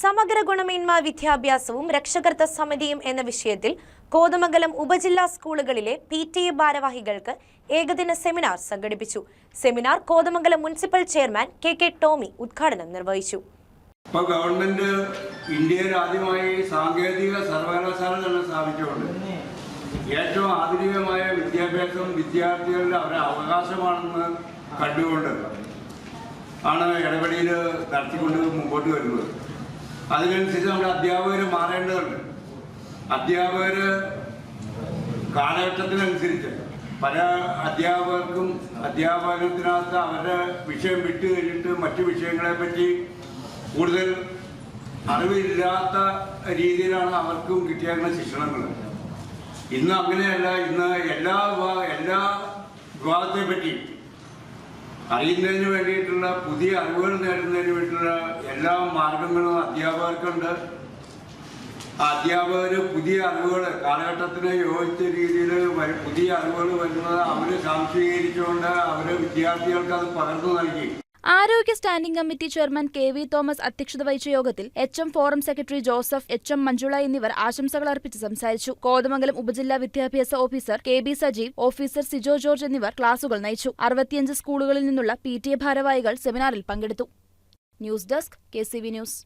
സമഗ്ര ഗുണമേന്മ വിദ്യാഭ്യാസവും രക്ഷകർത്ത സമിതിയും എന്ന വിഷയത്തിൽ കോതമംഗലം ഉപജില്ലാ സ്കൂളുകളിലെ പി ടി എ ഭാരവാഹികൾക്ക് ഏകദിന സെമിനാർ സംഘടിപ്പിച്ചു. Seminar Kothamangalam municipal chairman K K Tomy ഉദ്ഘാടനം നിർവഹിച്ചു. ഇപ്പൊ ഗവൺമെന്റ് ഇന്ത്യയിൽ ആദ്യമായി സാങ്കേതിക സർവകലാശാല തന്നെ സ്ഥാപിച്ചുകൊണ്ട് ഏറ്റവും ആധുനികമായ വിദ്യാഭ്യാസം വിദ്യാർത്ഥികളുടെ അവരുടെ അവകാശമാണെന്ന് കണ്ടുകൊണ്ട് ആണ് ഇടപെടിയിൽ നടത്തിക്കൊണ്ട് മുമ്പോട്ട് വരുന്നത്. അതിനനുസരിച്ച് നമ്മുടെ അധ്യാപകർ മാറേണ്ടതുണ്ട്. അധ്യാപകർ കാലഘട്ടത്തിനനുസരിച്ച് പല അധ്യാപകർക്കും അധ്യാപനത്തിനകത്ത് അവരുടെ വിഷയം വിട്ട് കഴിഞ്ഞിട്ട് മറ്റു വിഷയങ്ങളെ പറ്റി കൂടുതൽ അറിവില്ലാത്ത രീതിയിലാണ് അവർക്കും കിട്ടിയേക്കുന്ന ശിക്ഷണങ്ങൾ. ഇന്ന് അങ്ങനെയല്ല. ഇന്ന് എല്ലാ എല്ലാ വിഭാഗത്തെ പറ്റി അറിയുന്നതിന് വേണ്ടിയിട്ടുള്ള പുതിയ അറിവുകൾ നേടുന്നതിന് വേണ്ടിയിട്ടുള്ള എല്ലാ മാർഗങ്ങളും അധ്യാപകർക്കുണ്ട്. അധ്യാപകർ പുതിയ അറിവുകൾ കാലഘട്ടത്തിന് യോജിച്ച രീതിയിൽ പുതിയ അറിവുകൾ വരുന്നത് അവർ സാംശീകരിച്ചുകൊണ്ട് അവർ വിദ്യാർത്ഥികൾക്ക് അത് പകർന്നു നൽകി. ആരോഗ്യ standing committee chairman K V Thomas അധ്യക്ഷത വഹിച്ച യോഗത്തിൽ H M forum secretary Joseph H M Manjula എന്നിവർ ആശംസകൾ അർപ്പിച്ച് സംസാരിച്ചു. കോതമംഗലം ഉപജില്ലാ വിദ്യാഭ്യാസ officer K B Sajeev officer Sijo George എന്നിവർ ക്ലാസുകൾ നയിച്ചു. അറുപത്തിയഞ്ച് സ്കൂളുകളിൽ നിന്നുള്ള പി ടി എ ഭാരവാഹികൾ സെമിനാറിൽ പങ്കെടുത്തു. News desk K C V news.